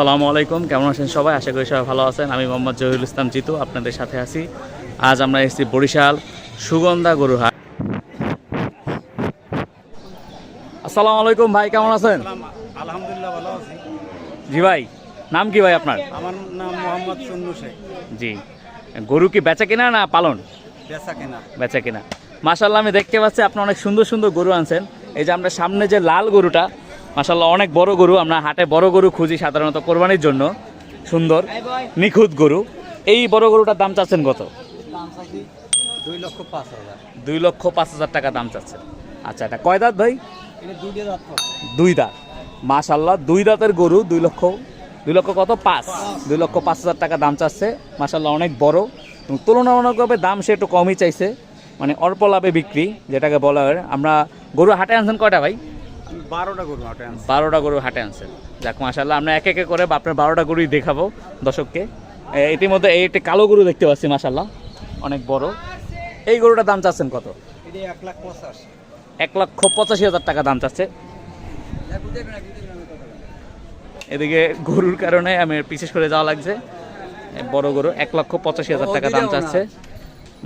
আসসালামু আলাইকুম। কেমন আছেন সবাই? আশা করি সবাই ভালো আছেন। আমি মোহাম্মদ জহিরুল ইসলাম জিতু আপনাদের সাথে আছি। আজ আমরা এসেছি বরিশাল সুগন্ধা গরুহাট। আসসালামু আলাইকুম ভাই কেমন আছেন? আলহামদুলিল্লাহ ভালো আছি। জি ভাই নাম কি ভাই আপনার? আমার নাম মোহাম্মদ চন্নু শেখ। জি। গরু কি বেচা কিনা না পালন? বেচা কেনা। বেচা কিনা। মাসাল্লাহ আমি দেখতে পাচ্ছি আপনি অনেক সুন্দর সুন্দর গরু আনছেন। এই যে আমরা সামনে যে লাল গরুটা মাসাল্লাহ অনেক বড় গরু আমরা হাটে বড় গরু খুঁজি সাধারণত কোরবানির জন্য। সুন্দর নিখুঁত গরু। এই বড় গরুটার দাম চাচ্ছেন কত? দাম দুই লক্ষ পাঁচ হাজার টাকা দাম চাচ্ছেন আচ্ছা এটা কয় দাঁত ভাই? দুই দাঁত মাশাল্লাহ দুই দাঁতের গরু দুই লক্ষ দুই লক্ষ কত? পাঁচ। দুই লক্ষ পাঁচ হাজার টাকা দাম চাচ্ছে। মাশাল্লাহ অনেক বড়। এবং তুলনামূলকভাবে দাম সে একটু কমই চাইছে। মানে অল্প লাভে বিক্রি যেটাকে বলা হয়। আমরা গরু হাটে আনছেন কয়টা ভাই? বারোটা গরু হাটে আনছেন যাক মাশাল্লাহ আমরা এক একে করে আপনার বারোটা গরুই দেখাবো দর্শককে। ইতিমধ্যে এই একটি কালো গরু দেখতে পাচ্ছি মাশাল্লাহ অনেক বড়। এই গরুটার দাম চাচ্ছেন কত? এক লক্ষ পঁচাশি। হাজার টাকা দাম চাচ্ছে। এদিকে গরুর কারণে আমি বিশেষ করে যাওয়া লাগছে। বড় গরু এক লক্ষ পঁচাশি হাজার টাকা দাম চাচ্ছে।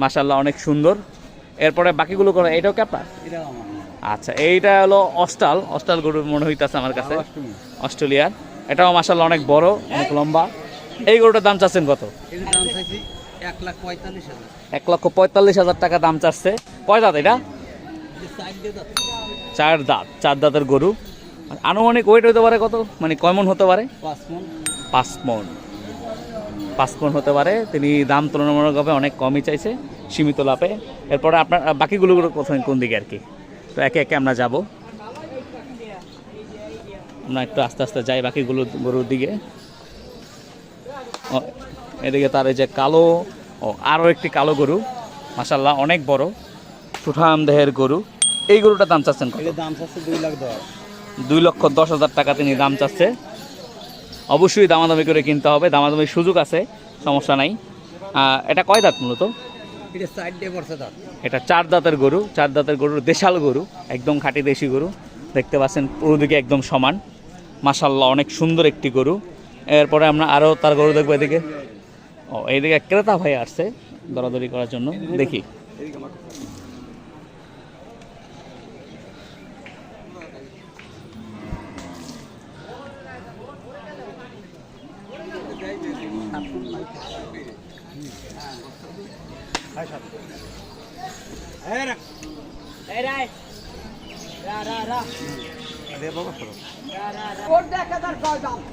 মাসাল্লাহ অনেক সুন্দর। এরপরে বাকিগুলো করে এটাও কি আপনার? আচ্ছা এইটা হলো অস্টাল। অস্টাল গরু মনে হইতাছে আমার কাছে। অস্ট্রেলিয়ার। এটাও মাসাল্লাহ অনেক বড় অনেক লম্বা। এই গরুটার দাম চাচ্ছেন কত? এক লক্ষ পঁয়তাল্লিশ হাজার টাকা দাম চাচ্ছে। কয় দাঁত এটা? চার দাঁত। চার দাঁতের গরু। আনুমানিক ওয়েট হতে পারে কত? মানে কয় মন হতে পারে? পাঁচ মন। পাঁচ মন হতে পারে। তিনি দাম তুলনামূলকভাবে অনেক কমই চাইছে সীমিত লাভে। এরপরে আপনার বাকিগুলো কোথায় কোন দিকে আর কি? তো একে একে আমরা যাব। আমরা একটু আস্তে আস্তে যাই বাকিগুলো গরুর দিকে। এদিকে তার এই যে কালো ও আরও একটি কালো গরু। মাসাল্লাহ অনেক বড় সুঠাম দেহের গরু। এই গরুটার দাম চাচ্ছেন দাম চাচ্ছে দুই লাখ দশ। দুই লক্ষ দশ হাজার টাকা তিনি দাম চাচ্ছে। অবশ্যই দামাদামি করে কিনতে হবে দামাদামির সুযোগ আছে সমস্যা নাই। এটা কয় দাঁত মূলত? এটা চার দাঁতের গরু, চার দাঁতের গরুর দেশাল গরু, একদম খাঁটি দেশি গরু। দেখতে পাচ্ছেন পুরো দিকে একদম সমান। মাসাল্লাহ অনেক সুন্দর একটি গরু। এরপরে আমরা আরও তার গরু দেখব এদিকে। ও, এইদিকে ক্রেতা ভাই আসছে দরাদরি করার জন্য। দেখি।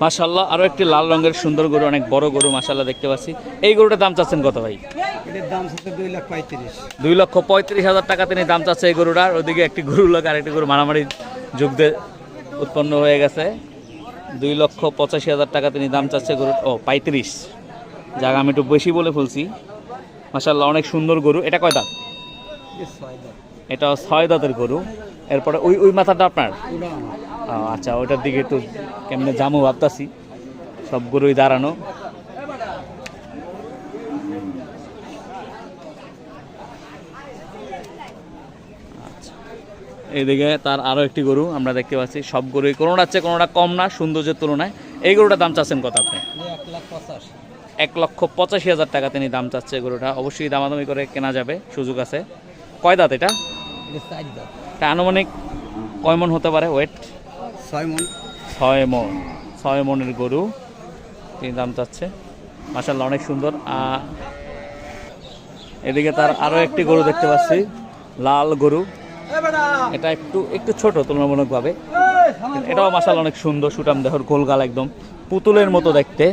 মাসাল্লাহ আরও একটি লাল রঙের সুন্দর গরু অনেক বড় গরু মাসাল্লাহ দেখতে পাচ্ছি। এই গরুটার দাম চাচ্ছেন কত ভাই? এটার দাম চাচ্ছে দুই দুই লক্ষ পঁয়ত্রিশ হাজার টাকা তিনি দাম চাচ্ছে এই গরুটার। ওদিকে একটি গরু লোক আর একটি গরু মারামারি যুদ্ধে উৎপন্ন হয়ে গেছে। দুই লক্ষ পঁচাশি হাজার টাকা তিনি দাম চাচ্ছে গরু ও পঁয়ত্রিশ। যাক আমি একটু বেশি বলে ফেলছি। মাসাল্লাহ অনেক সুন্দর গরু। এটা কয় দাঁত? এটা ছয় দাঁতের গরু। এরপরে ওই ওই মাথাটা আপনার? আচ্ছা ওইটার দিকে একটু কেমনে জামু ভাবতাছি। সব গরুই দাঁড়ানো। আচ্ছা। এইদিকে তার আরও একটি গরু আমরা দেখতে পাচ্ছি। সব গরুই কোনোটার চেয়ে কোনোটা কম না, সৌন্দর্যের তুলনায়। এই গরুটার দাম চাচ্ছেন কত আপনি? এক লাখ এক লক্ষ পঁচাশি হাজার টাকা তিনি দাম চাচ্ছে গরুটা। অবশ্যই দামাদামি করে কেনা যাবে সুযোগ আছে। কয় দাঁত এটা? আনুমানিক কয় মন হতে পারে? ওয়েট ছয় মন। ছয় মন। ছয় মনের গরু তিনি দাম চাচ্ছে। মাসাল্লাহ অনেক সুন্দর। এদিকে তার আরও একটি গরু দেখতে পাচ্ছি লাল গরু। এটা একটু একটু ছোট তুলনামূলকভাবে। এটাও মাসাল্লাহ অনেক সুন্দর সুটাম দেহর গোলগাল একদম। পুতুলের মতো দেখতে।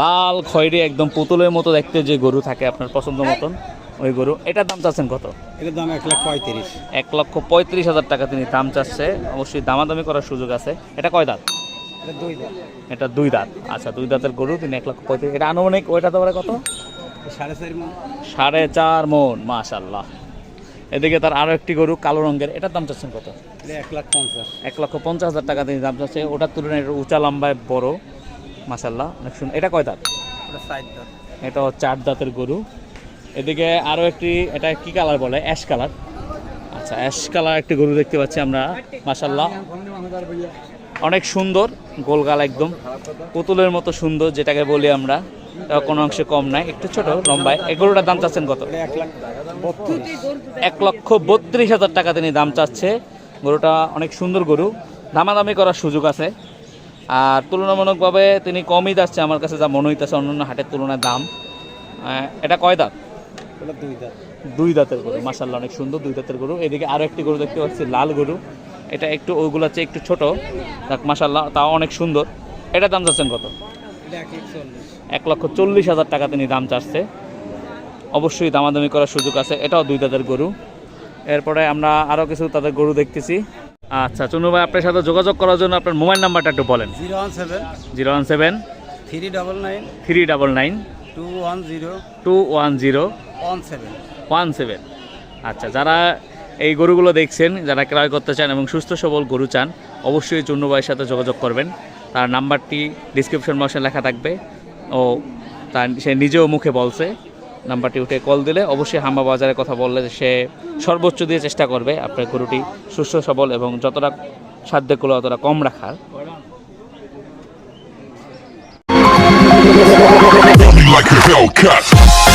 লাল খয়েরি একদম পুতুলের মতো দেখতে যে গরু থাকে আপনার পছন্দ মতন ওই গরু। এটার দাম চাচ্ছেন কত? এটার দাম এক লাখ পঁয়ত্রিশ। এক লক্ষ পঁয়ত্রিশ হাজার টাকা তিনি দাম চাচ্ছে। অবশ্যই দামাদামি করার সুযোগ আছে। এটা কয় দাঁত? এটা দুই দাঁত। আচ্ছা দুই দাঁতের গরু তিনি এক লক্ষ পঁয়ত্রিশ। এটা আনুমানিক ওইটা তো কত? সাড়ে চারি মন। সাড়ে চার মন মাশাল্লাহ এদিকে তার আরও একটি গরু কালো রঙের। এটার দাম চাচ্ছেন কত? এক লাখ পঞ্চাশ। এক লক্ষ পঞ্চাশ হাজার টাকা তিনি দাম চাচ্ছে। ওটার তুলনায় উঁচা লম্বায় বড়। মাশাল্লাহ অনেক সুন্দর এটা কয় দাঁত? এটা চার দাঁতের গরু। এদিকে আরও একটি এটা কি কালার বলে? Ash colour. আচ্ছা অ্যাশ কালার একটি গরু দেখতে পাচ্ছি আমরা মাশাল্লাহ অনেক সুন্দর গোলগাল একদম। পুতুলের মতো সুন্দর যেটাকে বলি আমরা। কোনো অংশে কম নাই একটু ছোট লম্বায়। এই গরুটার দাম চাচ্ছেন কত? এক লক্ষ বত্রিশ হাজার টাকা তিনি দাম চাচ্ছে। গরুটা অনেক সুন্দর গরু। দামাদামি করার সুযোগ আছে। আর তুলনামূলকভাবে তিনি কমই যাচ্ছে আমার কাছে যা মনে হইতেছে অন্যান্য হাটের তুলনায় দাম। এটা কয় দাঁত? দুই দাঁত। দুই দাঁতের গরু মাসাল্লাহ অনেক সুন্দর দুই দাঁতের গরু। এদিকে আরও একটি গরু দেখতে পাচ্ছি লাল গরু। এটা একটু ওইগুলো চেয়ে একটু ছোট। দেখ মাসাল্লাহ তাও অনেক সুন্দর। এটা দাম চাচ্ছেন কত? এক লক্ষ চল্লিশ হাজার টাকা তিনি দাম চাচ্ছে। অবশ্যই দামাদামি করার সুযোগ আছে। এটাও দুই দাঁতের গরু। এরপরে আমরা আরও কিছু তাদের গরু দেখতেছি। আচ্ছা চুনু ভাই আপনার সাথে যোগাযোগ করার জন্য আপনার মোবাইল নাম্বারটা একটু বলেন। Zero one seven. Zero one seven. Three double nine. Three double nine. Two one zero. Two one zero. One seven. One seven. আচ্ছা যারা এই গরুগুলো দেখছেন যারা ক্রয় করতে চান এবং সুস্থ সবল গরু চান অবশ্যই চুন্নু ভাইয়ের সাথে যোগাযোগ করবেন। তার নাম্বারটি ডিসক্রিপশন বক্সে লেখা থাকবে ও তার সে নিজেও মুখে বলছে। নাম্বারটি উঠে কল দিলে অবশ্যই হাম্বা বাজারে কথা বললে সে সর্বোচ্চ দিয়ে চেষ্টা করবে আপনার গরুটি সুস্থ, সবল এবং যতটা সাধ্য করলে অতটা কম রাখার like a Hellcat.